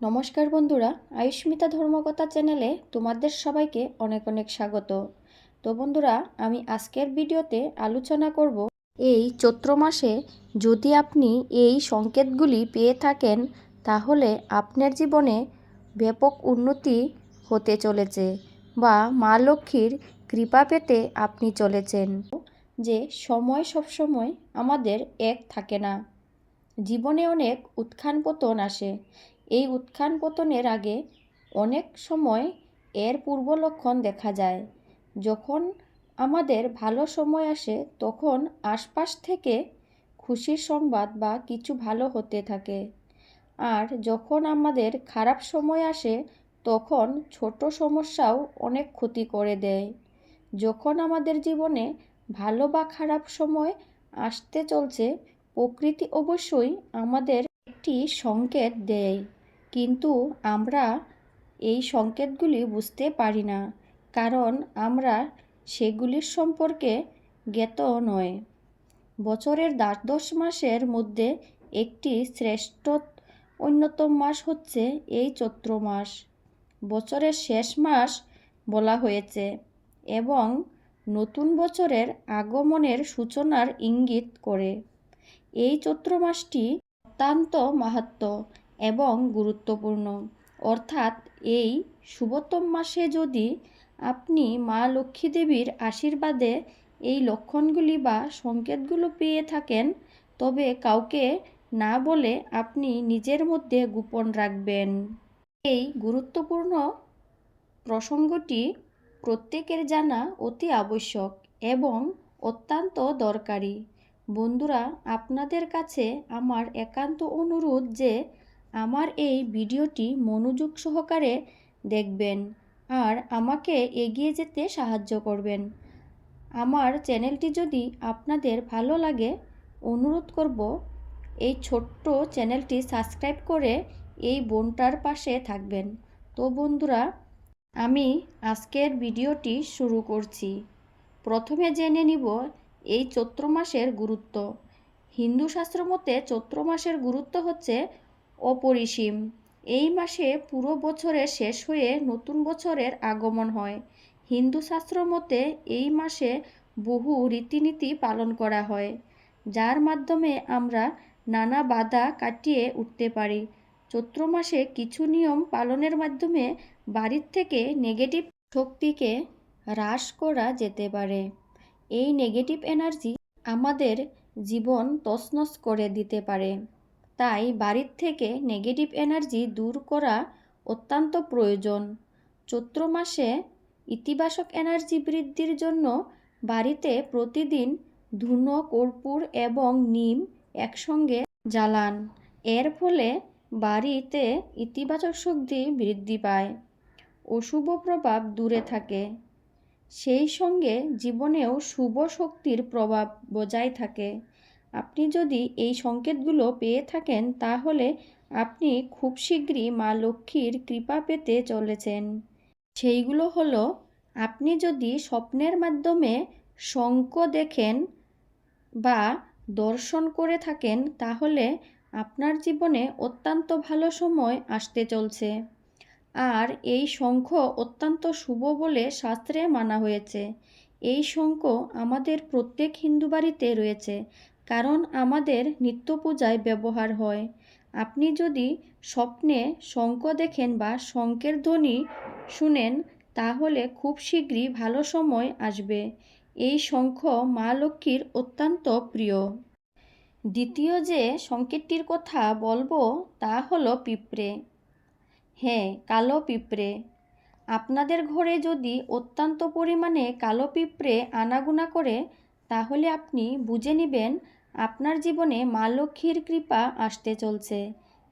নমস্কার বন্ধুরা, আয়ুষ্মিতা ধর্মকথা চ্যানেলে তোমাদের সবাইকে অনেক অনেক স্বাগত। তো বন্ধুরা, আমি আজকের ভিডিওতে আলোচনা করব এই চৈত্র মাসে যদি আপনি এই সংকেতগুলি পেয়ে থাকেন, তাহলে আপনার জীবনে ব্যাপক উন্নতি হতে চলেছে বা মা লক্ষ্মীর কৃপা পেতে আপনি চলেছেন। যে সময় সবসময় আমাদের এক থাকে না। জীবনে অনেক উত্থান পতন আসে। এই উত্থান পতনের আগে অনেক সময় এর পূর্ব লক্ষণ দেখা যায়। যখন আমাদের ভালো সময় আসে, তখন আশপাশ থেকে খুশির সংবাদ বা কিছু ভালো হতে থাকে। আর যখন আমাদের খারাপ সময় আসে, তখন ছোট সমস্যাও অনেক ক্ষতি করে দেয়। যখন আমাদের জীবনে ভালো বা খারাপ সময় আসতে চলছে, প্রকৃতি অবশ্যই আমাদের একটি সংকেত দেয়। কিন্তু আমরা এই সংকেতগুলি বুঝতে পারি না, কারণ আমরা সেগুলির সম্পর্কে জ্ঞাত নয়। বছরের দ্বাদশ মাসের মধ্যে একটি শ্রেষ্ঠ অন্যতম মাস হচ্ছে এই চৈত্র মাস। বছরের শেষ মাস বলা হয়েছে এবং নতুন বছরের আগমনের সূচনার ইঙ্গিত করে। এই চৈত্র মাসটি অত্যন্ত মাহাত্ম এবং গুরুত্বপূর্ণ। অর্থাৎ এই শুভতম মাসে যদি আপনি মা লক্ষ্মী দেবীর আশীর্বাদে এই লক্ষণগুলি বা সংকেতগুলো পেয়ে থাকেন, তবে কাউকে না বলে আপনি নিজের মধ্যে গোপন রাখবেন। এই গুরুত্বপূর্ণ প্রসঙ্গটি প্রত্যেকের জানা অতি আবশ্যক এবং অত্যন্ত দরকারি। বন্ধুরা, আপনাদের কাছে আমার একান্ত অনুরোধ যে আমার এই ভিডিওটি মনোযোগ সহকারে দেখবেন আর আমাকে এগিয়ে যেতে সাহায্য করবেন। আমার চ্যানেলটি যদি আপনাদের ভালো লাগে, অনুরোধ করব এই ছোট্ট চ্যানেলটি সাবস্ক্রাইব করে এই বোনটার পাশে থাকবেন। তো বন্ধুরা, আমি আজকের ভিডিওটি শুরু করছি। প্রথমে জেনে নিব এই চৈত্র মাসের গুরুত্ব। হিন্দু শাস্ত্র মতে চৈত্র মাসের গুরুত্ব হচ্ছে অপরিসীম। এই মাসে পুরো বছরের শেষ হয়ে নতুন বছরের আগমন হয়। হিন্দু শাস্ত্র মতে এই মাসে বহু রীতিনীতি পালন করা হয়, যার মাধ্যমে আমরা নানা বাধা কাটিয়ে উঠতে পারি। চৈত্র মাসে কিছু নিয়ম পালনের মাধ্যমে বাড়ির থেকে নেগেটিভ শক্তিকে হ্রাস করা যেতে পারে। এই নেগেটিভ এনার্জি আমাদের জীবন তছনছ করে দিতে পারে। তাই বাড়ির থেকে নেগেটিভ এনার্জি দূর করা অত্যন্ত প্রয়োজন। চৈত্র মাসে ইতিবাচক এনার্জি বৃদ্ধির জন্য বাড়িতে প্রতিদিন ধুনো, কর্পূর এবং নিম একসঙ্গে জ্বালান। এর ফলে বাড়িতে ইতিবাচক শক্তি বৃদ্ধি পায় অশুভ প্রভাব দূরে থাকে। সেই সঙ্গে জীবনেও শুভ শক্তির প্রভাব বজায় থাকে। আপনি যদি এই সংকেতগুলো পেয়ে থাকেন, তাহলে আপনি খুব শীঘ্রই মা লক্ষ্মীর কৃপা পেতে চলেছেন। সেইগুলো হলো, আপনি যদি স্বপ্নের মাধ্যমে শঙ্ক দেখেন বা দর্শন করে থাকেন, তাহলে আপনার জীবনে অত্যন্ত ভালো সময় আসতে চলছে। আর এই শঙ্খ অত্যন্ত শুভ বলে শাস্ত্রে মানা হয়েছে। এই শঙ্খ আমাদের প্রত্যেক হিন্দু বাড়িতে রয়েছে। কারণ আমাদের নিত্য পূজায় ব্যবহার হয়। আপনি যদি স্বপ্নে শঙ্খ দেখেন বা শঙ্কের ধ্বনি শুনেন, তাহলে খুব শীঘ্রই ভালো সময় আসবে। এই শঙ্খ মা লক্ষ্মীর অত্যন্ত প্রিয়। দ্বিতীয় যে সংকেতটির কথা বলব, তা হলো পিঁপড়ে। হ্যাঁ কালো পিঁপড়ে। আপনাদের ঘরে যদি অত্যন্ত পরিমাণে কালো পিঁপড়ে আনাগুনা করে, তাহলে আপনি বুঝে নেবেন আপনার জীবনে মা লক্ষ্মীর কৃপা আসতে চলছে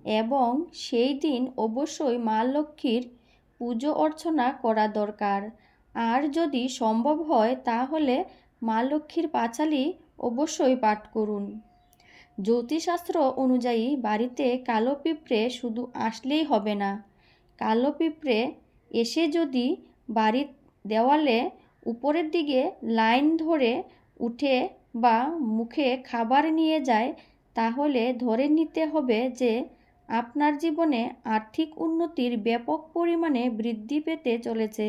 এবং সেই দিন অবশ্যই মা লক্ষ্মীর পুজো অর্চনা করা দরকার। আর যদি সম্ভব হয়, তাহলে মা লক্ষ্মীর পাঁচালি অবশ্যই পাঠ করুন। জ্যোতিষশাস্ত্র অনুযায়ী বাড়িতে কালো পিঁপড়ে শুধু আসলেই হবে না। কালো পিঁপড়ে এসে যদি বাড়ির দেওয়ালে উপরের দিকে লাইন ধরে উঠে বা মুখে খাবার নিয়ে যায়, তাহলে ধরে নিতে হবে যে আপনার জীবনে আর্থিক উন্নতির ব্যাপক পরিমাণে বৃদ্ধি পেতে চলেছে।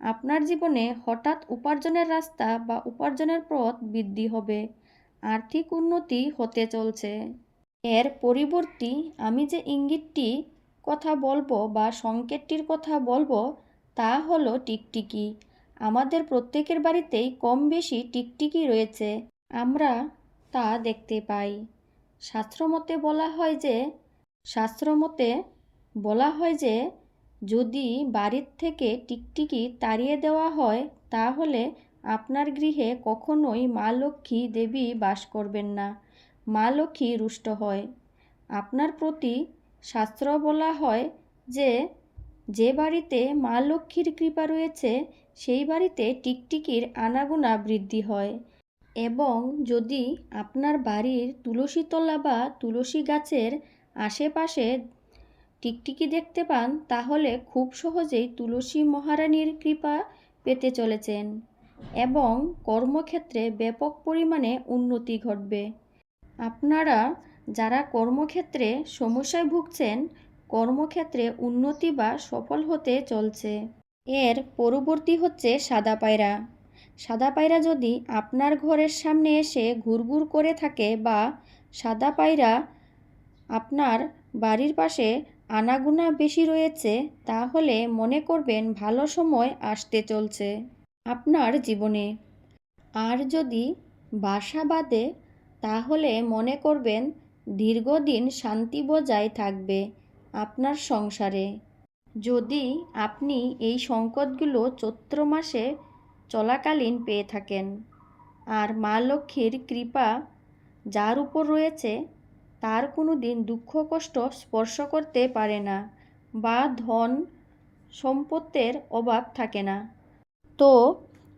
আপনার জীবনে হঠাৎ উপার্জনের রাস্তা বা উপার্জনের পথ বৃদ্ধি হবে। আর্থিক উন্নতি হতে চলছে। এর পরিবর্তী আমি যে ইঙ্গিতটি কথা বলব বা সংকেতটির কথা বলব, তা হলো টিকটিকি। আমাদের প্রত্যেকের বাড়িতেই কম বেশি টিকটিকি রয়েছে। আমরা তা দেখতে পাই। শাস্ত্রমতে বলা হয় যে, শাস্ত্রমতে বলা হয় যে, যদি বাড়ির থেকে টিকটিকি তাড়িয়ে দেওয়া হয়, তাহলে আপনার গৃহে কখনোই মা লক্ষ্মী দেবী বাস করবেন না। মা লক্ষ্মী রুষ্ট হয়। আপনার প্রতি শাস্ত্র বলা হয় যে যে বাড়িতে মা লক্ষ্মীর কৃপা রয়েছে সেই বাড়িতে টিকটিকির আনাগোনা বৃদ্ধি হয় এবং যদি আপনার বাড়ির তুলসী তলা বা তুলসী গাছের আশেপাশে টিকটিকি দেখতে পান, তাহলে খুব সহজেই তুলসী মহারানীর কৃপা পেতে চলেছেন এবং কর্মক্ষেত্রে ব্যাপক পরিমাণে উন্নতি ঘটবে। আপনারা যারা কর্মক্ষেত্রে সমস্যায় ভুগছেন, কর্মক্ষেত্রে উন্নতি বা সফল হতে চলছে। এর পরবর্তী হচ্ছে সাদা পায়রা। সাদা পায়রা যদি আপনার ঘরের সামনে এসে ঘুরঘুর করে থাকে বা সাদা পায়রা আপনার বাড়ির পাশে আনাগোনা বেশি রয়েছে, তাহলে মনে করবেন ভালো সময় আসতে চলছে আপনার জীবনে। আর যদি বাসা বাঁধে তাহলে মনে করবেন দীর্ঘদিন শান্তি বজায় থাকবে আপনার সংসারে। যদি আপনি এই সংকটগুলো চৈত্র মাসে চলাকালীন পেয়ে থাকেন, আর মা লক্ষ্মীর কৃপা যার উপর রয়েছে, তার কোনো দিন দুঃখ কষ্ট স্পর্শ করতে পারে না বা ধন সম্পত্তির অভাব থাকে না। তো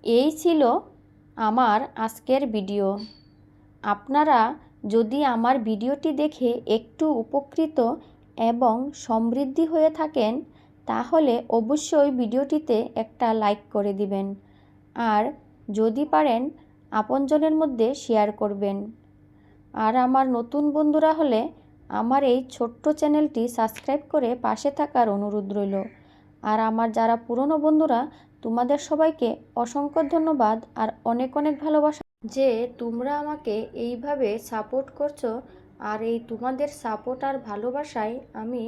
এই ছিল আমার আজকের ভিডিও। আপনারা যদি আমার ভিডিওটি দেখে একটু উপকৃত এবং সমৃদ্ধি হয়ে থাকেন তাহলে অবশ্যই ভিডিওটিতে একটা লাইক করে দিবেন। আর যদি পারেন আপনজনের মধ্যে শেয়ার করবেন। আর আমার নতুন বন্ধুরা হলে আমার এই ছোট্ট চ্যানেলটি সাবস্ক্রাইব করে পাশে থাকার অনুরোধ রইল। আর আমার যারা পুরনো বন্ধুরা, তোমাদের সবাইকে অসংখ্য ধন্যবাদ আর অনেক অনেক ভালোবাসা। যে তোমরা আমাকে এইভাবে সাপোর্ট করছ আর এই তোমাদের সাপোর্ট আর ভালোবাসায় আমি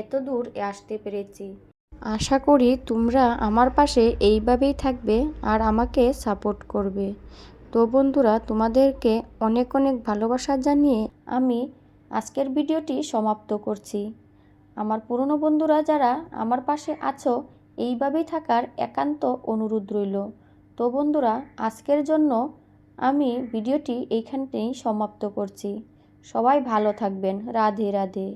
এত দূর আসতে পেরেছি। আশা করি তোমরা আমার পাশে এইভাবেই থাকবে আর আমাকে সাপোর্ট করবে। তো বন্ধুরা, তোমাদেরকে অনেক অনেক ভালোবাসা জানিয়ে আমি আজকের ভিডিওটি সমাপ্ত করছি। আমার পুরনো বন্ধুরা যারা আমার পাশে আছো, এইভাবেই থাকার একান্ত অনুরোধ রইল। তো বন্ধুরা, আজকের জন্য আমি ভিডিওটি এইখানতেই সমাপ্ত করছি। সবাই ভালো থাকবেন। রাধে রাধে।